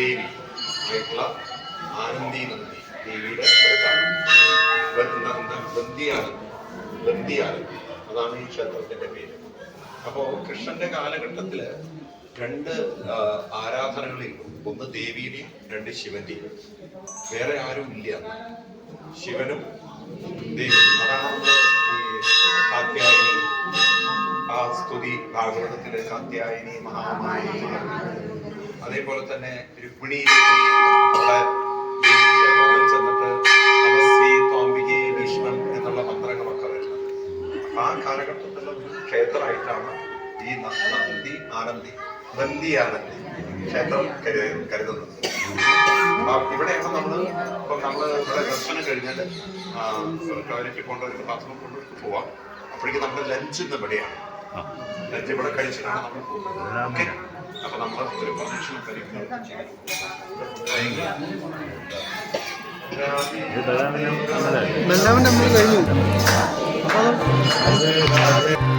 ദേവി ആയിട്ടുള്ള ആനന്ദി നന്ദി ദേവിയുടെ ബന്ദിയാണ് ബന്ദിയാണ് അതാണ് ഈ ക്ഷേത്രത്തിന്റെ പേര്. അപ്പോ കൃഷ്ണന്റെ കാലഘട്ടത്തിൽ രണ്ട് ആരാധനകളിൽ ഒന്ന് ദേവിയുടെയും രണ്ട് ശിവന്റെയും. വേറെ ആരും ഇല്ല. ശിവനും ദേവി അതാണ് ഈ ആ സ്തുതി ഭാഗവതത്തിലെ സത്യായിനി മഹാമായി അതേപോലെ തന്നെ എന്നുള്ള മന്ത്രങ്ങളൊക്കെ വരുന്നത്. ആ കാലഘട്ടത്തിലുള്ള ഒരു ക്ഷേത്രമായിട്ടാണ് ഈ നന്ദി ആനന്ദി നന്ദി ആനന്ദി ക്ഷേത്രം കരു- കരുതുന്നത്. ഇവിടെയാണ് നമ്മൾ ഇപ്പം നമ്മൾ ഇവിടെ ദർശനം കഴിഞ്ഞാൽ ടോയ്ലറ്റിൽ കൊണ്ടുവരുന്ന ബാത്റൂം കൊണ്ടുവരുന്ന പോവാം. അപ്പോഴേക്കും നമ്മുടെ ലഞ്ച് ഇന്ന് ഇവിടെയാണ്. ഇവിടെ കഴിച്ചിട്ടാണ് നമ്മൾ ഓക്കെ? അപ്പൊ നമ്മൾ ഒരു ടെമ്പിൾ കഴിഞ്ഞു. അപ്പോൾ